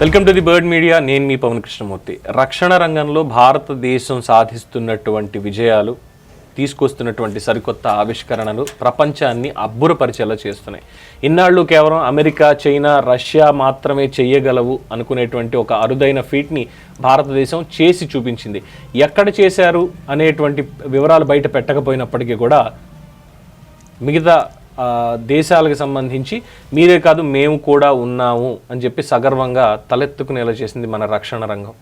Welcome to the Bird Media. నేను మీ పవన్ కృష్ణమూర్తి. రక్షణ రంగంలో భారతదేశం సాధిస్తున్నటువంటి విజయాలు తీసుకొస్తున్నటువంటి సరికొత్త ఆవిష్కరణలు ప్రపంచాన్ని అబ్బురపరిచేలా చేస్తున్నాయి. ఇన్నాళ్ళు కేవలం అమెరికా చైనా రష్యా మాత్రమే చేయగలవు అనుకునేటువంటి ఒక అరుదైన ఫీట్ని భారతదేశం చేసి చూపించింది. ఎక్కడ చేశారు అనేటువంటి వివరాలు బయట పెట్టకపోయినప్పటికీ కూడా మిగతా దేశాలకు సంబంధించి మీరే కాదు మేము కూడా ఉన్నాము అని చెప్పి సగర్వంగా తలెత్తుకునేలా చేసింది మన రక్షణ రంగం.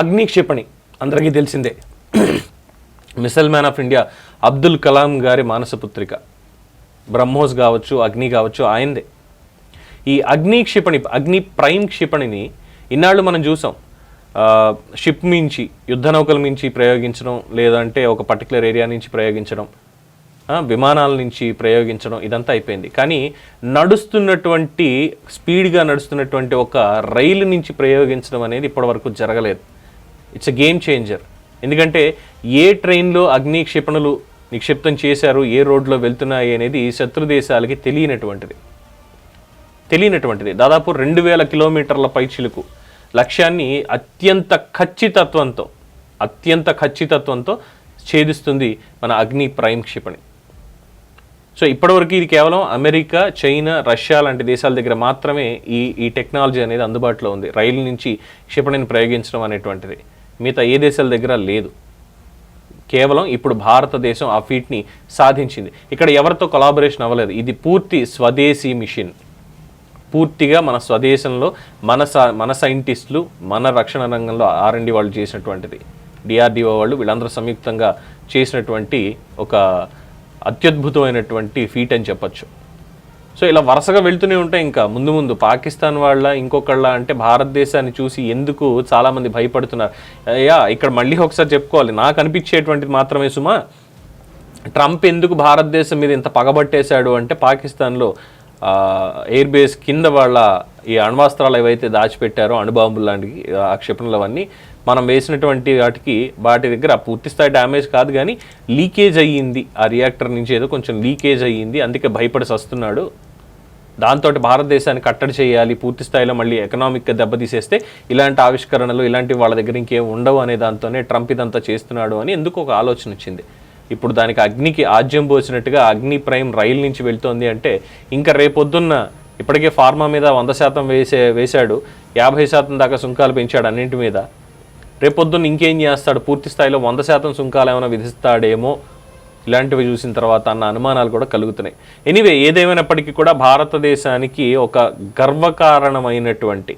అగ్ని క్షిపణి అందరికీ తెలిసిందే. Missile man of India Abdul Kalam గారి మానసపుత్రిక. బ్రహ్మోస్ కావచ్చు అగ్ని కావచ్చు ఆయనదే. ఈ అగ్ని క్షిపణి అగ్ని ప్రైమ్ క్షిపణిని ఇన్నాళ్ళు మనం చూసాం. షిప్ మించి యుద్ధ నౌకల మించి ప్రయోగించడం లేదంటే ఒక పర్టికులర్ ఏరియా నుంచి ప్రయోగించడం. విమానాల నుంచి ప్రయోగించడం ఇదంతా అయిపోయింది. కానీ నడుస్తున్నటువంటి స్పీడ్గా నడుస్తున్నటువంటి ఒక రైలు నుంచి ప్రయోగించడం అనేది ఇప్పటివరకు జరగలేదు. ఇట్స్ ఎ గేమ్ చేంజర్ ఎందుకంటే ఏ ట్రైన్లో అగ్ని క్షిపణులు నిక్షిప్తం చేశారు ఏ రోడ్లో వెళ్తున్నాయి అనేది శత్రు దేశాలకి తెలియనటువంటిది. తెలియనటువంటిది. దాదాపు రెండు వేల కిలోమీటర్ల పైచిలుకు లక్ష్యాన్ని అత్యంత ఖచ్చితత్వంతో అత్యంత ఖచ్చితత్వంతో ఛేదిస్తుంది మన అగ్ని ప్రైమ్ క్షిపణి. సో ఇప్పటివరకు ఇది కేవలం అమెరికా చైనా రష్యా లాంటి దేశాల దగ్గర మాత్రమే ఈ ఈ టెక్నాలజీ అనేది అందుబాటులో ఉంది. రైలు నుంచి క్షిపణిని ప్రయోగించడం అనేటువంటిది. మిగతా ఏ దేశాల దగ్గర లేదు. కేవలం ఇప్పుడు భారతదేశం ఆ ఫీట్ని సాధించింది. ఇక్కడ ఎవరితో కొలాబరేషన్ అవ్వలేదు. ఇది పూర్తి స్వదేశీ మిషన్. పూర్తిగా మన స్వదేశంలో మన స- మన సైంటిస్టులు మన రక్షణ రంగంలో ఆర్ఎండి వాళ్ళు చేసినటువంటిది. డిఆర్డిఓ వాళ్ళు వీళ్ళందరూ సంయుక్తంగా చేసినటువంటి ఒక అత్యద్భుతమైనటువంటి ఫీట్ అని చెప్పొచ్చు. సో ఇలా వరుసగా వెళ్తూనే ఉంటాయి ఇంకా ముందు ముందు పాకిస్తాన్ వాళ్ళ ఇంకొకళ్ళ అంటే భారతదేశాన్ని చూసి ఎందుకు చాలామంది భయపడుతున్నారు. అయ్యా ఇక్కడ మళ్ళీ ఒకసారి చెప్పుకోవాలి. నాకు అనిపించేటువంటిది మాత్రమే సుమా ట్రంప్ ఎందుకు భారతదేశం మీద ఇంత పగబట్టేశాడు అంటే పాకిస్తాన్లో ఎయిర్బేస్ ఎయిర్ బేస్ కింద వాళ్ళ ఈ అణ్వాస్త్రాలు ఏవైతే దాచిపెట్టారో అణుబాంబులు లాంటి ఆ క్షిపణులు అవన్నీ మనం వేసినటువంటి వాటికి వాటి దగ్గర పూర్తి స్థాయి డ్యామేజ్ కాదు కానీ లీకేజ్ అయ్యింది. ఆ రియాక్టర్ నుంచి ఏదో కొంచెం లీకేజ్ అయ్యింది. అందుకే భయపడి వస్తున్నాడు దాంతో భారతదేశాన్ని కట్టడి చేయాలి పూర్తి స్థాయిలో మళ్ళీ ఎకనామిక్గా దెబ్బతీసేస్తే ఇలాంటి ఆవిష్కరణలు ఇలాంటి వాళ్ళ దగ్గర ఇంకేం ఉండవు అనే దాంతోనే ట్రంప్ ఇదంతా చేస్తున్నాడు అని ఎందుకు ఒక ఆలోచన వచ్చింది. ఇప్పుడు దానికి అగ్నికి ఆజ్యం పోసినట్టుగా అగ్ని ప్రైమ్ రైల్ నుంచి వెళ్తోంది అంటే ఇంకా రేపొద్దున్న ఇప్పటికే ఫార్మా మీద వంద శాతం వేసే వేశాడు. యాభై శాతం దాకా సుంకాలు పెంచాడు అన్నింటి మీద. రేపొద్దున్న ఇంకేం చేస్తాడు? పూర్తి స్థాయిలో వంద శాతం సుంకాలు ఏమైనా విధిస్తాడేమో? ఇలాంటివి చూసిన తర్వాత అన్న అనుమానాలు కూడా కలుగుతున్నాయి. ఎనీవే ఏదేమైనప్పటికీ కూడా భారతదేశానికి ఒక గర్వకారణమైనటువంటి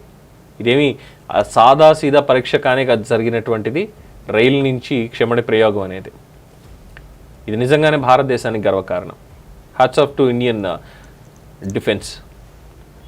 ఇదేమి సాదాసీదా పరీక్ష కానీ అది జరిగినటువంటిది రైలు నుంచి క్షమణ ప్రయోగం అనేది. ఇది నిజంగానే భారతదేశానికి గర్వకారణం. Hats off to Indian defence